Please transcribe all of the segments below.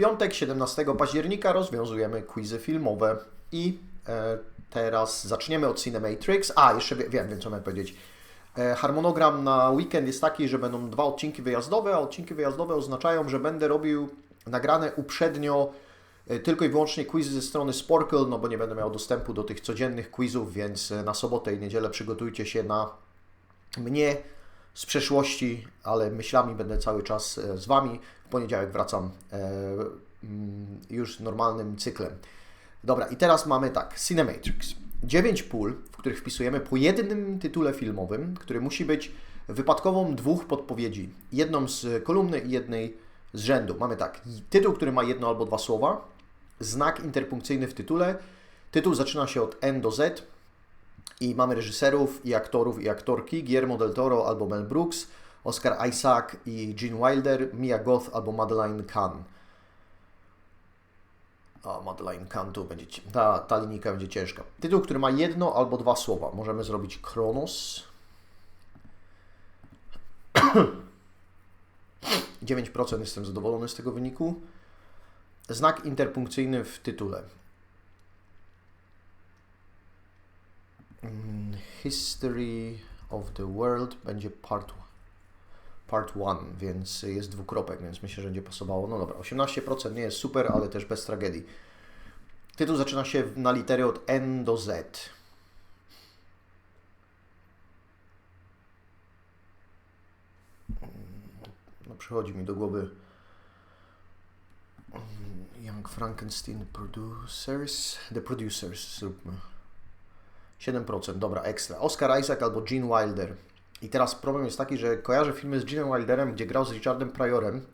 piątek, 17 października, rozwiązujemy quizy filmowe i e, teraz zaczniemy od Cinematrix. A, jeszcze wie- wiem, wiem co miałem powiedzieć. E, Harmonogram na weekend jest taki, że będą dwa odcinki wyjazdowe, a odcinki wyjazdowe oznaczają, że będę robił nagrane uprzednio e, tylko i wyłącznie quizy ze strony Sporkle, no bo nie będę miał dostępu do tych codziennych quizów, więc e, na sobotę i niedzielę przygotujcie się na mnie z przeszłości, ale myślami będę cały czas e, z Wami. W poniedziałek wracam e, mm, już normalnym cyklem. Dobra, i teraz mamy tak, Cinematrix. 9 pól, w których wpisujemy po jednym tytule filmowym, który musi być wypadkową dwóch podpowiedzi. Jedną z kolumny i jednej z rzędu. Mamy tak, tytuł, który ma jedno albo dwa słowa, znak interpunkcyjny w tytule. Tytuł zaczyna się od N do Z i mamy reżyserów i aktorów i aktorki Guillermo del Toro albo Mel Brooks, Oscar Isaac i Gene Wilder, Mia Goth albo Madeleine Kahn. A, Madeleine Kahn to będzie, ta, ta linijka będzie ciężka. Tytuł, który ma jedno albo dwa słowa. Możemy zrobić Kronos. 9% jestem zadowolony z tego wyniku. Znak interpunkcyjny w tytule. History of the World będzie part part 1, więc jest dwukropek, więc myślę, że będzie pasowało. No dobra, 18% nie jest super, ale też bez tragedii. Tytuł zaczyna się na litery od N do Z. No przychodzi mi do głowy mm, Young Frankenstein Producers. The Producers zróbmy. 7%, dobra, ekstra. Oscar Isaac albo Gene Wilder. I teraz problem jest taki, że kojarzę filmy z Gene'em Wilderem, gdzie grał z Richardem Pryorem,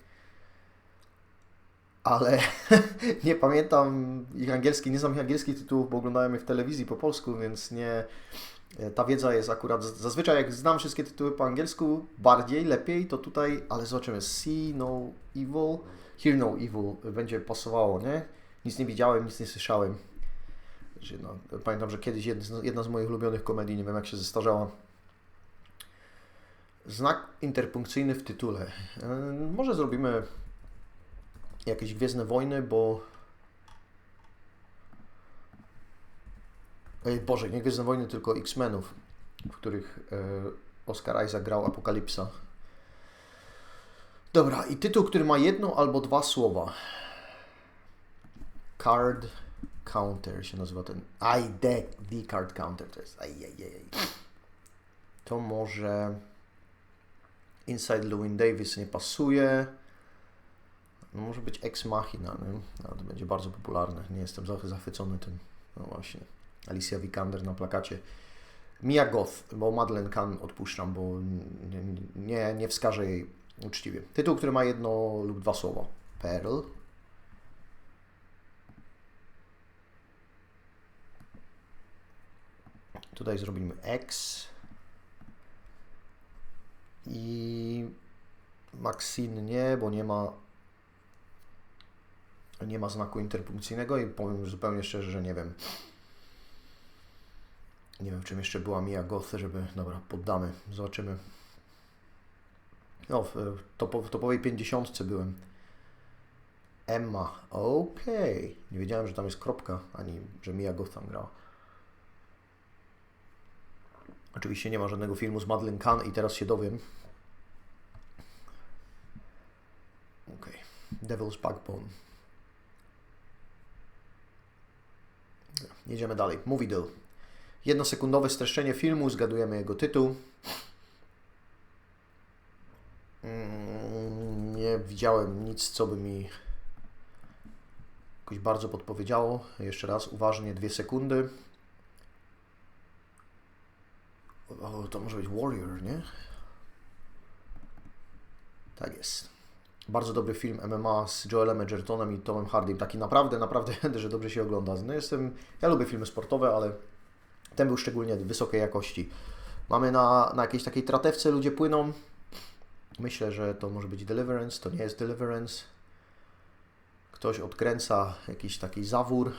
ale nie pamiętam ich angielskich, nie znam ich angielskich tytułów, bo oglądałem je w telewizji po polsku, więc nie... Ta wiedza jest akurat, zazwyczaj jak znam wszystkie tytuły po angielsku, bardziej, lepiej, to tutaj, ale zobaczymy, See No Evil, Hear No Evil będzie pasowało, nie? Nic nie widziałem, nic nie słyszałem. No, pamiętam, że kiedyś jedna z, jedna z moich ulubionych komedii, nie wiem jak się zestarzała. Znak interpunkcyjny w tytule. E, Może zrobimy jakieś Gwiezdne Wojny, bo... Ej, Boże, nie Gwiezdne Wojny, tylko X-Menów, w których e, Oscar Isaac grał Apokalipsa. Dobra, i tytuł, który ma jedno albo dwa słowa. Card Counter się nazywa ten. Aj, the, Card Counter to jest. Aj, aj, aj. aj. To może. Inside Llewyn Davis nie pasuje. No może być Ex Machina, nie? To będzie bardzo popularne. Nie jestem za- zachwycony tym. No właśnie. Alicia Vikander na plakacie. Mia Goth, bo Madeleine Kahn odpuszczam, bo nie, nie, nie wskażę jej uczciwie. Tytuł, który ma jedno lub dwa słowa. Pearl. Tutaj zrobimy X. I Maxine nie, bo nie ma nie ma znaku interpunkcyjnego i powiem zupełnie szczerze, że nie wiem. Nie wiem, czym jeszcze była Mia Goth, żeby... Dobra, poddamy. Zobaczymy. No, w topo, w topowej 50 byłem. Emma. Okej. Nie wiedziałem, że tam jest kropka, ani że Mia Goth tam grała. Oczywiście nie ma żadnego filmu z Madeleine Kahn i teraz się dowiem. Okej. Devil's Backbone. Jedziemy dalej. Movie Deal. Jednosekundowe streszczenie filmu, zgadujemy jego tytuł. Mm, Nie widziałem nic, co by mi jakoś bardzo podpowiedziało. Jeszcze raz, uważnie, dwie sekundy. O, to może być Warrior, nie? Tak jest. Bardzo dobry film MMA z Joelem Edgertonem i Tomem Hardym. Taki naprawdę, naprawdę, że dobrze się ogląda. No jestem, ja lubię filmy sportowe, ale ten był szczególnie wysokiej jakości. Mamy na, na jakiejś takiej tratewce, ludzie płyną. Myślę, że to może być Deliverance, to nie jest Deliverance. Ktoś odkręca jakiś taki zawór.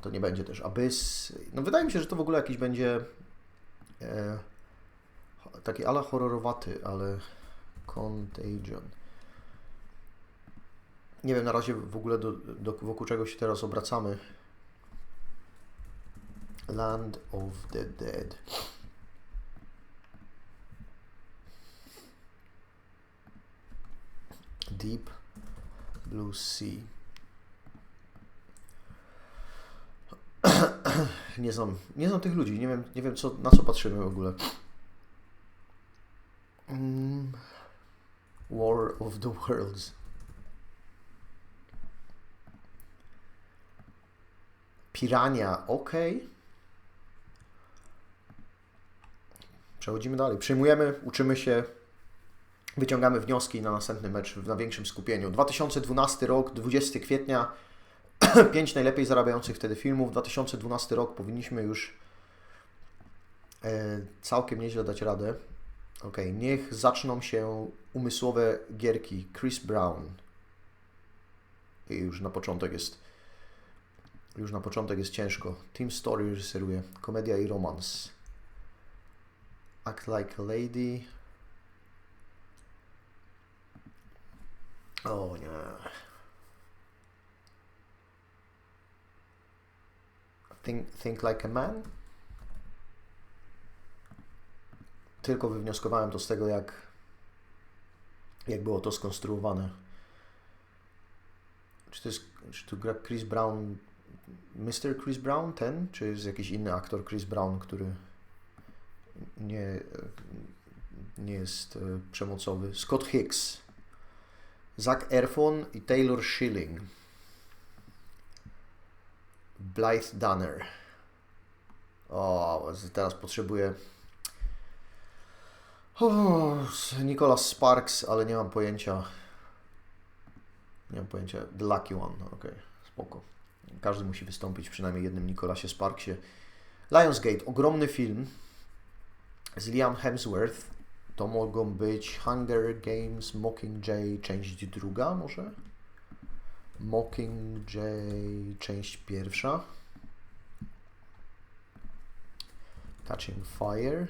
To nie będzie też Abyss. No wydaje mi się, że to w ogóle jakiś będzie e, taki ala horrorowaty, ale Contagion. Nie wiem na razie w ogóle do, do, wokół czego się teraz obracamy. Land of the Dead. Deep Blue Sea. Nie znam, nie znam tych ludzi, nie wiem, nie wiem co, na co patrzymy w ogóle. Mm. War of the Worlds. Pirania, ok. Przechodzimy dalej. Przyjmujemy, uczymy się, wyciągamy wnioski na następny mecz na większym skupieniu. 2012 rok, 20 kwietnia, 5 najlepiej zarabiających wtedy filmów. 2012 rok powinniśmy już e, całkiem nieźle dać radę. Ok, niech zaczną się umysłowe gierki. Chris Brown. I już na początek jest już na początek jest ciężko. Team Story reżyseruje. Komedia i romans. Act Like a Lady. O nie. Think, think Like a Man. Tylko wywnioskowałem to z tego, jak, jak było to skonstruowane. Czy to jest, czy tu gra Chris Brown Mr. Chris Brown, ten, czy jest jakiś inny aktor Chris Brown, który nie, nie jest e, przemocowy? Scott Hicks, Zac Efron i Taylor Schilling. Blythe Danner. O, teraz potrzebuję. O, Nicholas Sparks, ale nie mam pojęcia. Nie mam pojęcia. The Lucky One, ok, spoko. Każdy musi wystąpić przynajmniej jednym Nicolasie Sparksie. Lionsgate, ogromny film z Liam Hemsworth. To mogą być Hunger Games, Mockingjay, część druga może? Mockingjay, część pierwsza. Catching Fire.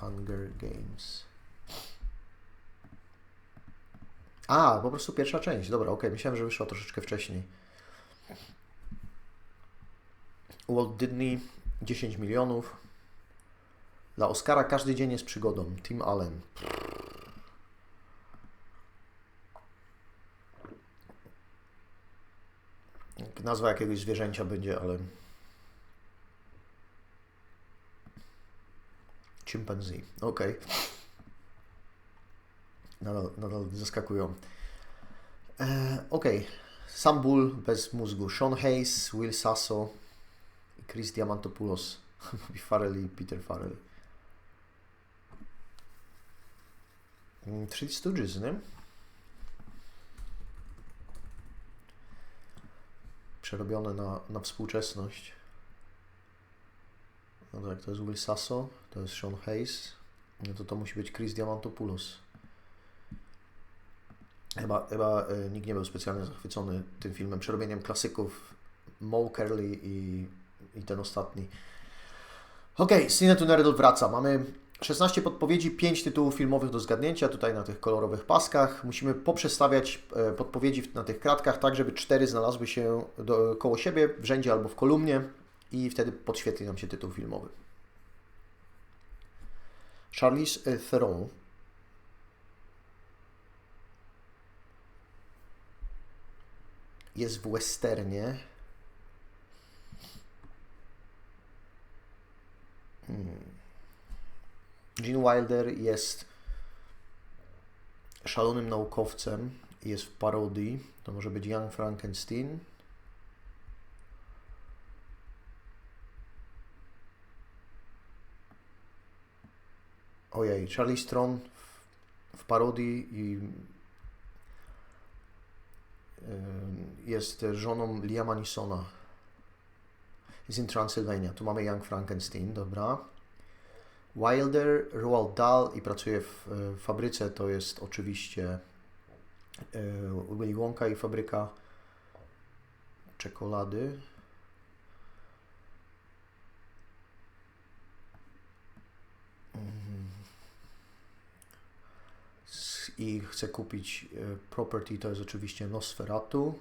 Hunger Games. A, po prostu pierwsza część. Dobra, ok, myślałem, że wyszła troszeczkę wcześniej. Walt Disney 10 milionów. Dla Oscara każdy dzień jest przygodą. Tim Allen. Nazwa jakiegoś zwierzęcia będzie, ale. Chimpanzee. Ok. Nadal, nadal zaskakują. E, ok. Sam Bull bez mózgu. Sean Hayes, Will Sasso, Chris Diamantopoulos, Farrell i Peter Farrell. Mm, Three Stooges, nie? Przerobione na, na współczesność. No tak, to jest Will Sasso, to jest Sean Hayes, no to to musi być Chris Diamantopoulos. Chyba, chyba e, nikt nie był specjalnie zachwycony tym filmem, przerobieniem klasyków Mo Curly i, i ten ostatni. Ok, Cine to Nerdle wraca. Mamy 16 podpowiedzi, 5 tytułów filmowych do zgadnięcia tutaj na tych kolorowych paskach. Musimy poprzestawiać e, podpowiedzi na tych kratkach tak, żeby 4 znalazły się do, koło siebie w rzędzie albo w kolumnie i wtedy podświetli nam się tytuł filmowy. Charlize Theron jest w westernie. Gene Wilder jest szalonym naukowcem, jest w parodii. To może być Young Frankenstein. Ojej, Charlie Strong w parodii i jest żoną Liama Nisona. Jest in Transylvania. Tu mamy Young Frankenstein, dobra. Wilder, Roald Dahl i pracuje w, w fabryce. To jest oczywiście Willy Wonka i fabryka czekolady. i chcę kupić e, property, to jest oczywiście Nosferatu,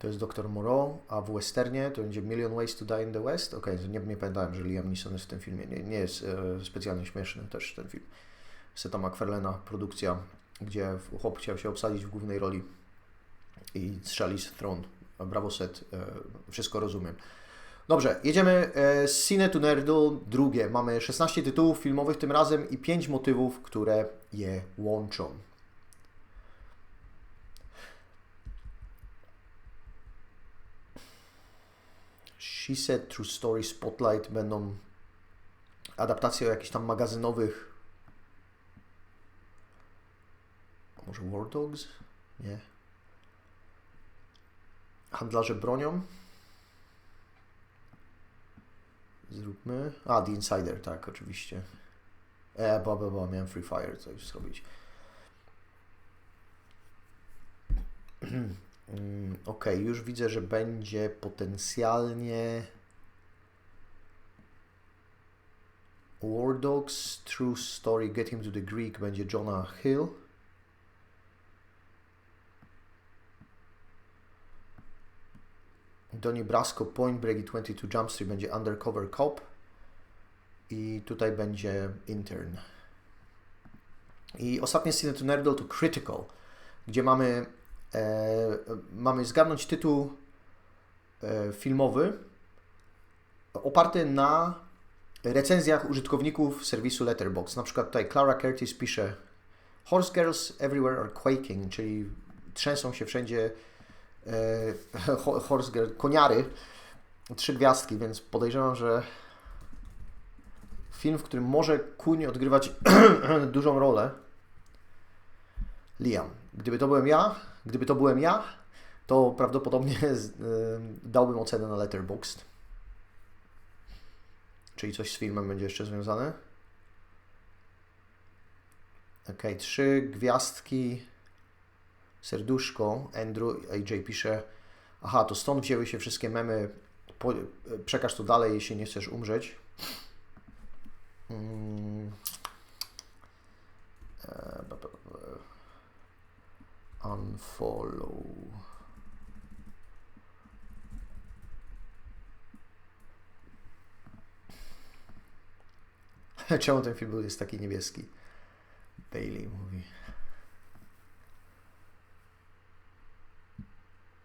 to jest Dr. Moreau, a w westernie to będzie Million Ways to Die in the West. Okej, okay, nie, nie pamiętałem, że Liam Neeson jest w tym filmie. Nie, nie jest e, specjalnie śmieszny też ten film. Seta MacFarlane'a produkcja, gdzie chłop chciał się obsadzić w głównej roli i strzeli z Throne. Brawo set, e, wszystko rozumiem. Dobrze, jedziemy e, z Cine to Nerdu, drugie. Mamy 16 tytułów filmowych tym razem i 5 motywów, które je łączą. She Said, True Story, Spotlight będą adaptacje jakichś tam magazynowych. Może War Dogs? Nie. Handlarze bronią. Zróbmy. A, The Insider, tak, oczywiście. E, bo, bo, bo, miałem Free Fire coś zrobić. Mm, ok, już widzę, że będzie potencjalnie War Dogs, True Story, Get Him to the Greek będzie Jonah Hill. Donnie Brasco, Point Break i 22 Jump Street będzie Undercover Cop i tutaj będzie Intern. I ostatnie to Nerdle to Critical, gdzie mamy mamy zgarnąć tytuł e, filmowy oparty na recenzjach użytkowników serwisu Letterboxd. Na przykład tutaj Clara Curtis pisze Horse girls everywhere are quaking, czyli trzęsą się wszędzie e, horse girl, koniary, trzy gwiazdki, więc podejrzewam, że film, w którym może kuń odgrywać dużą rolę. Liam. Gdyby to byłem ja, Gdyby to byłem ja, to prawdopodobnie dałbym ocenę na Letterboxd. Czyli coś z filmem będzie jeszcze związane. Ok, trzy gwiazdki, serduszko. Andrew AJ pisze, aha, to stąd wzięły się wszystkie memy. Po, przekaż to dalej, jeśli nie chcesz umrzeć. Hmm. Unfollow. Czemu ten film jest taki niebieski? Bailey mówi.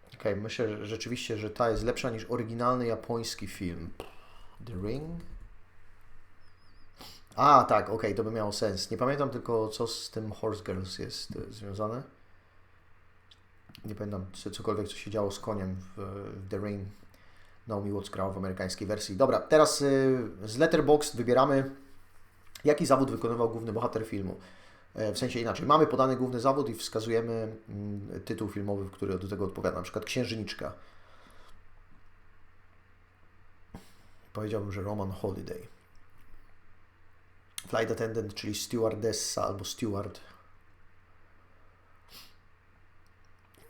Okej, okay, myślę że rzeczywiście, że ta jest lepsza niż oryginalny japoński film. The Ring? A, tak, okej, okay, to by miało sens. Nie pamiętam tylko, co z tym Horse Girls jest e, związane nie pamiętam cokolwiek, co się działo z koniem w, w The Rain. Naomi Watts grała w amerykańskiej wersji. Dobra, teraz y, z Letterboxd wybieramy, jaki zawód wykonywał główny bohater filmu. E, w sensie inaczej, mamy podany główny zawód i wskazujemy mm, tytuł filmowy, który do tego odpowiada, na przykład Księżniczka. Powiedziałbym, że Roman Holiday. Flight attendant, czyli stewardessa albo steward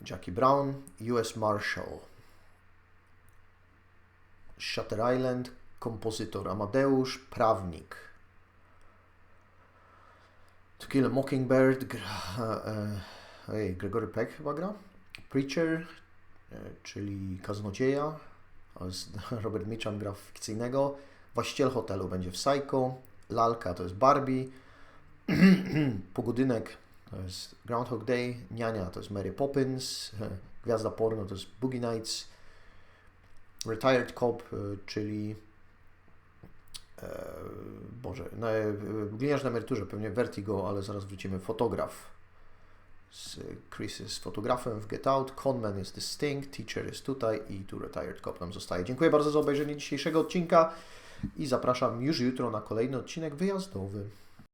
Jackie Brown, US Marshal. Shutter Island, kompozytor Amadeusz, prawnik. To Kill a Mockingbird, gra, e, Gregory Peck chyba gra. Preacher, e, czyli kaznodzieja. Robert Mitchum gra fikcyjnego. Właściciel hotelu będzie w Psycho. Lalka to jest Barbie. Pogodynek to jest Groundhog Day, Niania to jest Mary Poppins, Gwiazda Porno to jest Boogie Nights, Retired Cop, e, czyli e, Boże, e, gliniarz na emeryturze, pewnie Vertigo, ale zaraz wrócimy, fotograf z Chris jest fotografem w Get Out, Conman jest Sting, Teacher jest tutaj i tu Retired Cop nam zostaje. Dziękuję bardzo za obejrzenie dzisiejszego odcinka i zapraszam już jutro na kolejny odcinek wyjazdowy.